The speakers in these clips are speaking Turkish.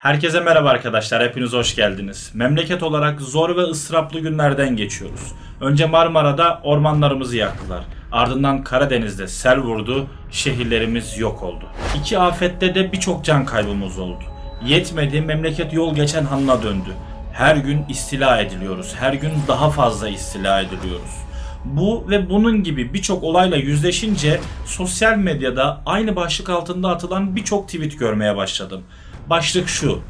Herkese merhaba arkadaşlar, hepiniz hoş geldiniz. Memleket olarak zor ve ıstıraplı günlerden geçiyoruz. Önce Marmara'da ormanlarımızı yaktılar. Ardından Karadeniz'de sel vurdu, şehirlerimiz yok oldu. İki afette de birçok can kaybımız oldu. Yetmedi, memleket yol geçen hanına döndü. Her gün istila ediliyoruz, her gün daha fazla istila ediliyoruz. Bu ve bunun gibi birçok olayla yüzleşince sosyal medyada aynı başlık altında atılan birçok tweet görmeye başladım. Başlık şu.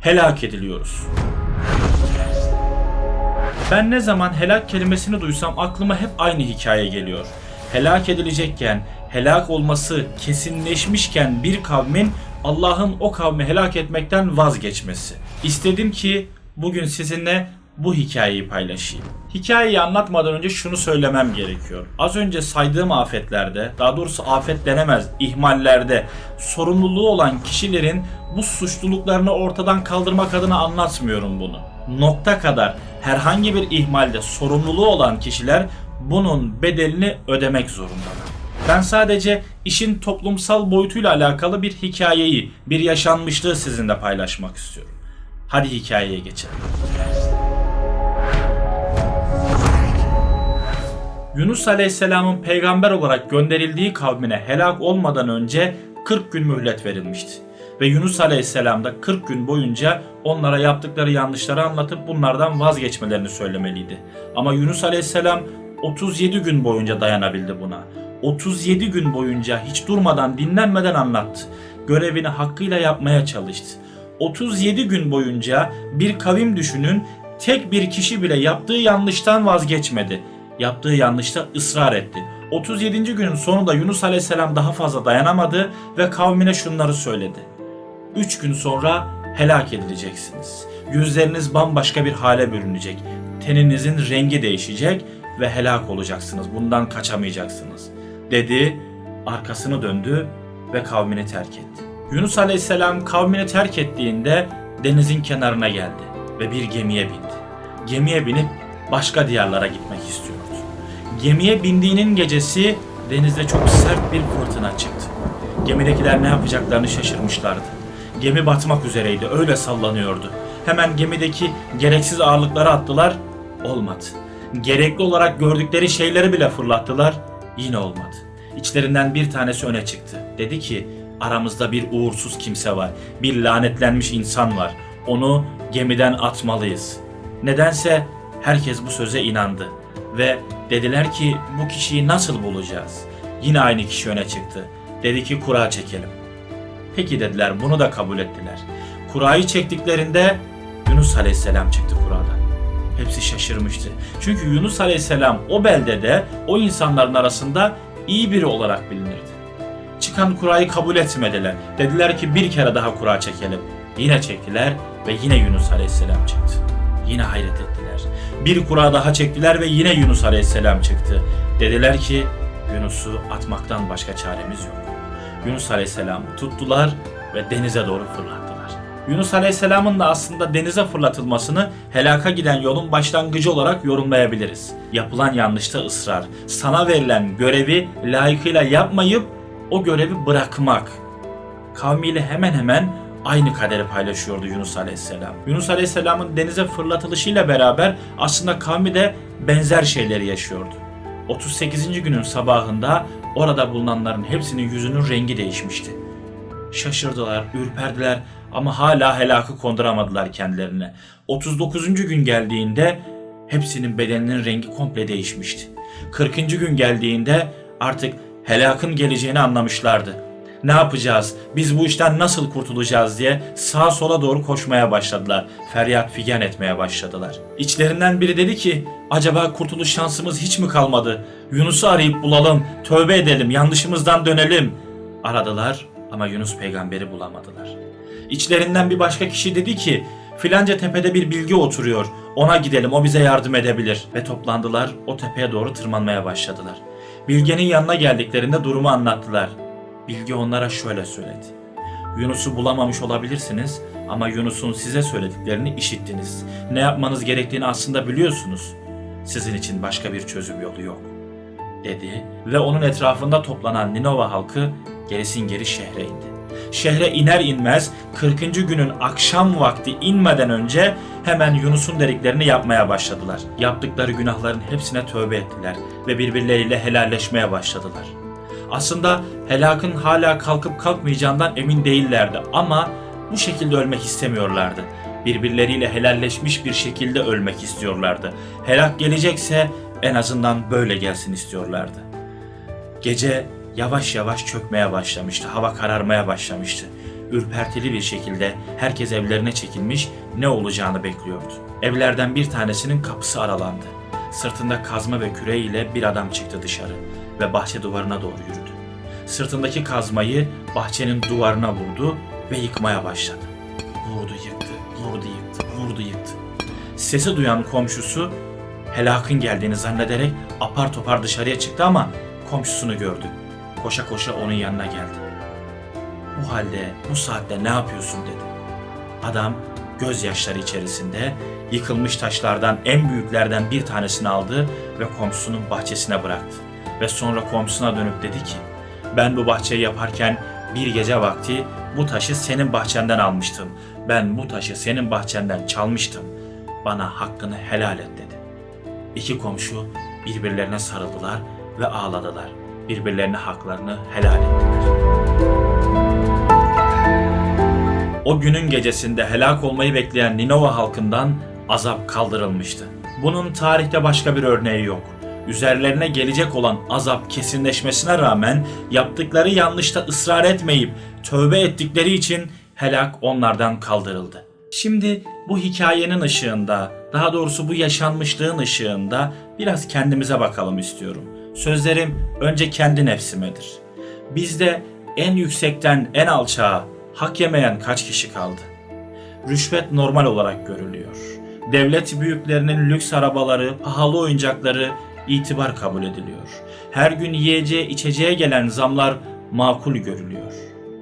Helak ediliyoruz. Ben ne zaman helak kelimesini duysam aklıma hep aynı hikaye geliyor. Helak edilecekken, helak olması kesinleşmişken bir kavmin Allah'ın o kavmi helak etmekten vazgeçmesi. İstedim ki bugün sizinle bu hikayeyi paylaşayım. Hikayeyi anlatmadan önce şunu söylemem gerekiyor. Az önce saydığım afetlerde, daha doğrusu afet denemez, ihmallerde sorumluluğu olan kişilerin bu suçluluklarını ortadan kaldırmak adına anlatmıyorum bunu. Nokta kadar herhangi bir ihmalde sorumluluğu olan kişiler bunun bedelini ödemek zorundalar. Ben sadece işin toplumsal boyutuyla alakalı bir hikayeyi, bir yaşanmışlığı sizinle paylaşmak istiyorum. Hadi hikayeye geçelim. Yunus Aleyhisselam'ın peygamber olarak gönderildiği kavmine helak olmadan önce 40 gün mühlet verilmişti. Ve Yunus Aleyhisselam da 40 gün boyunca onlara yaptıkları yanlışları anlatıp bunlardan vazgeçmelerini söylemeliydi. Ama Yunus Aleyhisselam 37 gün boyunca dayanabildi buna. 37 gün boyunca hiç durmadan dinlenmeden anlattı. Görevini hakkıyla yapmaya çalıştı. 37 gün boyunca bir kavim düşünün tek bir kişi bile yaptığı yanlıştan vazgeçmedi. Yaptığı yanlışta ısrar etti. 37. günün sonunda Yunus Aleyhisselam daha fazla dayanamadı ve kavmine şunları söyledi. 3 gün sonra helak edileceksiniz. Yüzleriniz bambaşka bir hale bürünecek. Teninizin rengi değişecek ve helak olacaksınız. Bundan kaçamayacaksınız. Dedi, arkasını döndü ve kavmini terk etti. Yunus Aleyhisselam kavmini terk ettiğinde denizin kenarına geldi ve bir gemiye bindi. Gemiye binip başka diyarlara gitmek istiyordu. Gemiye bindiğinin gecesi denizde çok sert bir fırtına çıktı. Gemidekiler ne yapacaklarını şaşırmışlardı. Gemi batmak üzereydi, öyle sallanıyordu. Hemen gemideki gereksiz ağırlıkları attılar, olmadı. Gerekli olarak gördükleri şeyleri bile fırlattılar, yine olmadı. İçlerinden bir tanesi öne çıktı. Dedi ki, aramızda bir uğursuz kimse var, bir lanetlenmiş insan var. Onu gemiden atmalıyız. Nedense herkes bu söze inandı ve dediler ki bu kişiyi nasıl bulacağız? Yine aynı kişi öne çıktı. Dedi ki kura çekelim. Peki dediler bunu da kabul ettiler. Kurayı çektiklerinde Yunus Aleyhisselam çıktı kuradan. Hepsi şaşırmıştı. Çünkü Yunus Aleyhisselam o beldede o insanların arasında iyi biri olarak bilinirdi. Çıkan kurayı kabul etmediler. Dediler ki bir kere daha kura çekelim. Yine çektiler ve yine Yunus Aleyhisselam çıktı. Yine hayret ettiler. Bir kura daha çektiler ve yine Yunus Aleyhisselam çıktı. Dediler ki Yunus'u atmaktan başka çaremiz yok. Yunus Aleyhisselam'ı tuttular ve denize doğru fırlattılar. Yunus Aleyhisselam'ın da aslında denize fırlatılmasını helaka giden yolun başlangıcı olarak yorumlayabiliriz. Yapılan yanlışta ısrar, sana verilen görevi layıkıyla yapmayıp o görevi bırakmak. Kavmiyle hemen hemen aynı kaderi paylaşıyordu Yunus Aleyhisselam. Yunus Aleyhisselam'ın denize fırlatılışıyla beraber aslında kavmi de benzer şeyleri yaşıyordu. 38. günün sabahında orada bulunanların hepsinin yüzünün rengi değişmişti. Şaşırdılar, ürperdiler ama hala helakı konduramadılar kendilerine. 39. gün geldiğinde hepsinin bedeninin rengi komple değişmişti. 40. gün geldiğinde artık helakın geleceğini anlamışlardı. Ne yapacağız? Biz bu işten nasıl kurtulacağız diye sağa sola doğru koşmaya başladılar. Feryat figan etmeye başladılar. İçlerinden biri dedi ki, acaba kurtuluş şansımız hiç mi kalmadı? Yunus'u arayıp bulalım, tövbe edelim, yanlışımızdan dönelim. Aradılar ama Yunus peygamberi bulamadılar. İçlerinden bir başka kişi dedi ki, filanca tepede bir bilgi oturuyor, ona gidelim, o bize yardım edebilir. Ve toplandılar, o tepeye doğru tırmanmaya başladılar. Bilge'nin yanına geldiklerinde durumu anlattılar. Bilge onlara şöyle söyledi. Yunus'u bulamamış olabilirsiniz ama Yunus'un size söylediklerini işittiniz. Ne yapmanız gerektiğini aslında biliyorsunuz. Sizin için başka bir çözüm yolu yok." dedi ve onun etrafında toplanan Ninova halkı gerisin geri şehre indi. şehre iner inmez 40. günün akşam vakti inmeden önce hemen Yunus'un dediklerini yapmaya başladılar. Yaptıkları günahların hepsine tövbe ettiler ve birbirleriyle helalleşmeye başladılar. Aslında helakın hala kalkıp kalkmayacağından emin değillerdi ama bu şekilde ölmek istemiyorlardı. Birbirleriyle helalleşmiş bir şekilde ölmek istiyorlardı. Helak gelecekse en azından böyle gelsin istiyorlardı. Gece yavaş yavaş çökmeye başlamıştı. Hava kararmaya başlamıştı. Ürpertili bir şekilde herkes evlerine çekilmiş ne olacağını bekliyordu. Evlerden bir tanesinin kapısı aralandı. Sırtında kazma ve küreğiyle bir adam çıktı dışarı ve bahçe duvarına doğru yürüdü. Sırtındaki kazmayı bahçenin duvarına vurdu ve yıkmaya başladı. Vurdu yıktı, vurdu yıktı, vurdu yıktı. Sesi duyan komşusu helakın geldiğini zannederek apar topar dışarıya çıktı ama komşusunu gördü. Koşa koşa onun yanına geldi. Bu halde, bu saatte ne yapıyorsun dedi. Adam gözyaşları içerisinde yıkılmış taşlardan en büyüklerden bir tanesini aldı ve komşusunun bahçesine bıraktı. Ve sonra komşusuna dönüp dedi ki, ben bu bahçeyi yaparken bir gece vakti bu taşı senin bahçenden almıştım. Ben bu taşı senin bahçenden çalmıştım. Bana hakkını helal et dedi. İki komşu birbirlerine sarıldılar ve ağladılar. Birbirlerine haklarını helal ettiler. O günün gecesinde helak olmayı bekleyen Ninova halkından azap kaldırılmıştı. Bunun tarihte başka bir örneği yok. Üzerlerine gelecek olan azap kesinleşmesine rağmen yaptıkları yanlışta ısrar etmeyip tövbe ettikleri için helak onlardan kaldırıldı. Şimdi bu hikayenin ışığında, daha doğrusu bu yaşanmışlığın ışığında biraz kendimize bakalım istiyorum. Sözlerim önce kendi nefsimedir. Bizde en yüksekten en alçağa hak yemeyen kaç kişi kaldı? Rüşvet normal olarak görülüyor. Devlet büyüklerinin lüks arabaları, pahalı oyuncakları itibar kabul ediliyor. Her gün yiyeceğe içeceğe gelen zamlar makul görülüyor.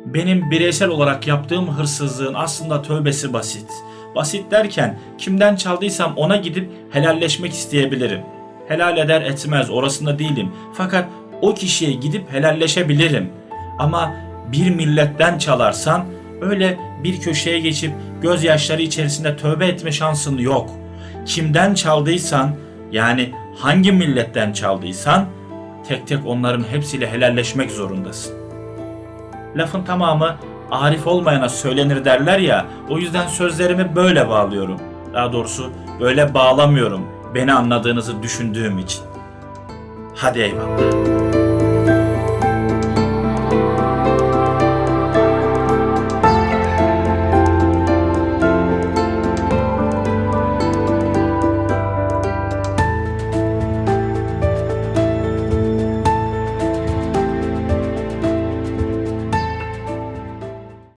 Benim bireysel olarak yaptığım hırsızlığın aslında tövbesi basit. Basit derken kimden çaldıysam ona gidip helalleşmek isteyebilirim. Helal eder etmez orasında değilim. Fakat o kişiye gidip helalleşebilirim. Ama bir milletten çalarsan öyle bir köşeye geçip gözyaşları içerisinde tövbe etme şansın yok. Kimden çaldıysan yani hangi milletten çaldıysan tek tek onların hepsiyle helalleşmek zorundasın. Lafın tamamı arif olmayana söylenir derler ya o yüzden sözlerimi böyle bağlıyorum. Daha doğrusu böyle bağlamıyorum beni anladığınızı düşündüğüm için. Hadi eyvallah.